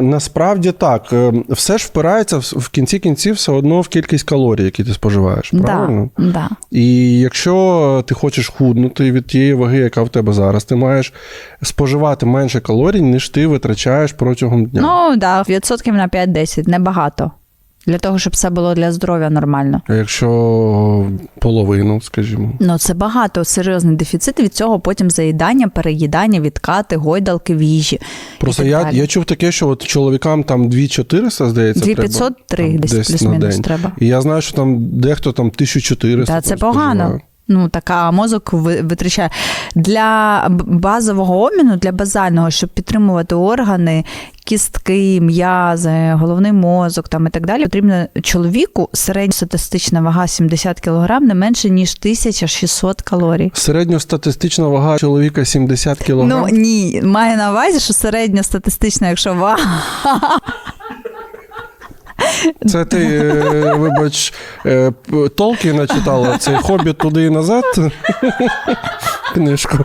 Насправді так, Е, все ж впирається в кінці кінців все одно в кількість калорій, які ти споживаєш. Правильно? Да, да. І якщо ти хочеш худнути від тієї ваги, яка в тебе зараз, ти маєш споживати менше калорій, ніж ти витрачаєш протягом дня. Ну, да, відсотків на 5-10, небагато. Для того, щоб все було для здоров'я нормально. А якщо половину, скажімо. Ну, це багато, серйозний дефіцит. Від цього потім заїдання, переїдання, відкати, гойдалки в їжі. Просто я, я чув таке, що от чоловікам там 2400, здається, 2500 треба, три десь плюс-мінус треба. І я знаю, що там дехто там 1400. Та це погано. споживає. Ну, така мозок ви- витрачає для базового обміну, для базального, щоб підтримувати органи, кістки, м'язи, головний мозок там і так далі. Потрібно чоловіку середньостатистична вага 70 кг не менше ніж 1600 калорій. Середньостатистична вага чоловіка 70 кг. Ну ні, має на увазі, що середньостатистична, якщо вага Це ти, е, вибач, е, Толкіна читала цей хобіт туди і назад. Книжку.